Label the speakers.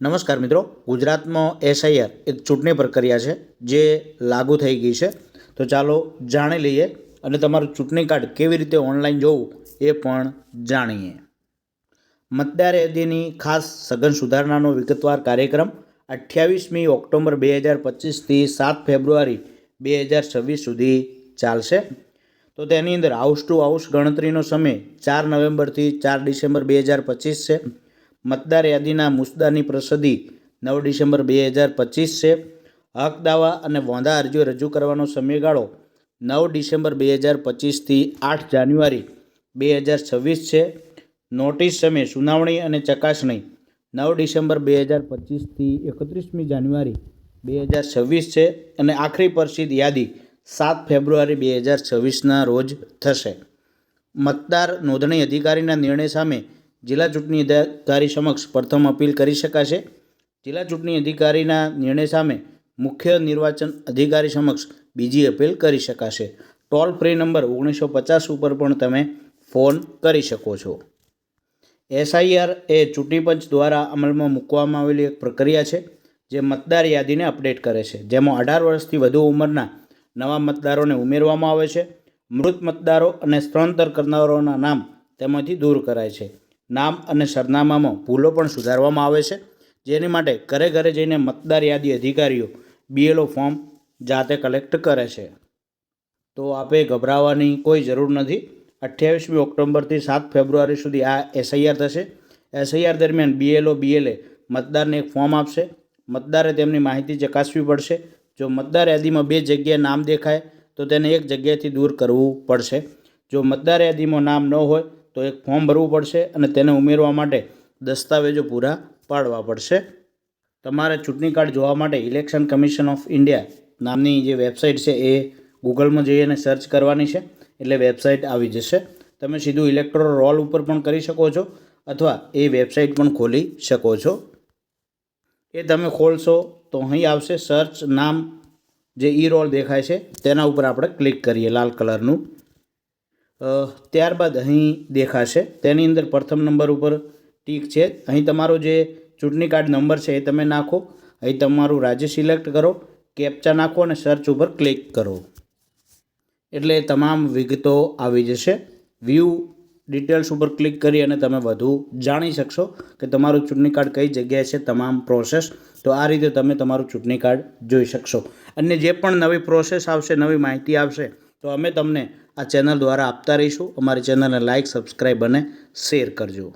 Speaker 1: નમસ્કાર મિત્રો, ગુજરાતમાં એસઆઈઆર એક ચૂંટણી પ્રક્રિયા છે, જે લાગુ થઈ ગઈ છે. તો ચાલો જાણી લઈએ અને તમારું ચૂંટણી કાર્ડ કેવી રીતે ઓનલાઈન જોવું એ પણ જાણીએ. મતદાર યાદીની ખાસ સઘન સુધારણાનો વિગતવાર કાર્યક્રમ અઠ્યાવીસમી ઓક્ટોબર બે હજાર પચીસથી સાત ફેબ્રુઆરી બે હજાર છવ્વીસ સુધી ચાલશે. તો તેની અંદર હાઉસ ટુ હાઉસ ગણતરીનો સમય ચાર નવેમ્બરથી ચાર ડિસેમ્બર બે હજાર પચીસ છે. મતદાર યાદીના મુસદ્દાની પ્રસિદ્ધિ નવ ડિસેમ્બર બે હજાર પચીસ છે. હક, દાવા અને વોંધા અરજીઓ રજૂ કરવાનો સમયગાળો નવ ડિસેમ્બર બે હજાર પચીસથી આઠ જાન્યુઆરી બે હજાર છવ્વીસ છે. નોટિસ સમય સુનાવણી અને ચકાસણી નવ ડિસેમ્બર બે હજાર પચીસથી એકત્રીસમી જાન્યુઆરી બે હજાર છવ્વીસ છે અને આખરી પરસિદ્ધ યાદી સાત ફેબ્રુઆરી બે હજાર છવ્વીસના રોજ થશે. મતદાર નોંધણી અધિકારીના નિર્ણય સામે જિલ્લા ચૂંટણી અધિકારી સમક્ષ પ્રથમ અપીલ કરી શકાશે. જિલ્લા ચૂંટણી અધિકારીના નિર્ણય સામે મુખ્ય નિર્વાચન અધિકારી સમક્ષ બીજી અપીલ કરી શકાશે. ટોલ ફ્રી નંબર ઓગણીસો પચાસ ઉપર પણ તમે ફોન કરી શકો છો. એસઆઈઆર એ ચૂંટણી પંચ દ્વારા અમલમાં મૂકવામાં આવેલી એક પ્રક્રિયા છે, જે મતદાર યાદીને અપડેટ કરે છે. જેમાં અઢાર વર્ષથી વધુ ઉંમરના નવા મતદારોને ઉમેરવામાં આવે છે. મૃત મતદારો અને સ્થળાંતર કરનારાઓના નામ તેમાંથી દૂર કરાય છે. નામ અને સરનામામાં ભૂલો પણ સુધારવામાં આવે છે. જેની માટે ઘરે ઘરે જઈને મતદાર યાદી અધિકારીઓ બીએલઓ ફોર્મ જાતે કલેક્ટ કરે છે. તો આપે ગભરાવાની કોઈ જરૂર નથી. અઠ્યાવીસમી ઓક્ટોબરથી સાત ફેબ્રુઆરી સુધી આ એસઆઈઆર થશે. એસઆઈઆર દરમિયાન બીએલઓ બીએલએ મતદારને એક ફોર્મ આપશે. મતદારે તેમની માહિતી ચકાસવી પડશે. જો મતદાર યાદીમાં બે જગ્યાએ નામ દેખાય, તો તેને એક જગ્યાએથી દૂર કરવું પડશે. જો મતદાર યાદીમાં નામ ન હોય તો એક ફોર્મ ભરવું પડશે અને તેને ઉમેરવા માટે દસ્તાવેજો પૂરા પાડવા પડશે. તમારે ચૂંટણી કાર્ડ જોવા માટે ઇલેક્શન કમિશન ઓફ ઇન્ડિયા નામની જે વેબસાઇટ છે એ ગૂગલમાં જઈને સર્ચ કરવાની છે. એટલે વેબસાઇટ આવી જશે. તમે સીધું ઇલેક્ટ્રોલ રોલ ઉપર પણ કરી શકો છો અથવા એ વેબસાઇટ પણ ખોલી શકો છો. એ તમે ખોલશો તો અહીં આવશે સર્ચ નામ જે ઈ રોલ દેખાય છે, તેના ઉપર આપણે ક્લિક કરીએ, લાલ કલરનું. ત્યારબાદ અહીં દેખાશે. તેની અંદર પ્રથમ નંબર ઉપર ટીક છે. અહીં તમારો જે ચૂંટણી કાર્ડ નંબર છે એ તમે નાખો. અહીં તમારું રાજ્ય સિલેક્ટ કરો, કેપ્ચા નાખો અને સર્ચ ઉપર ક્લિક કરો. એટલે તમામ વિગતો આવી જશે. વ્યૂ ડિટેલ્સ ઉપર ક્લિક કરી અને તમે વધુ જાણી શકશો કે તમારું ચૂંટણી કાર્ડ કઈ જગ્યાએ છે, તમામ પ્રોસેસ. તો આ રીતે તમે તમારું ચૂંટણી કાર્ડ જોઈ શકશો. અને જે પણ નવી પ્રોસેસ આવશે, નવી માહિતી આવશે તો અમે તમને આ ચેનલ દ્વારા આપતા રહીશું. અમારી ચેનલને લાઇક સબસ્ક્રાઈબ અને શેર કરજો.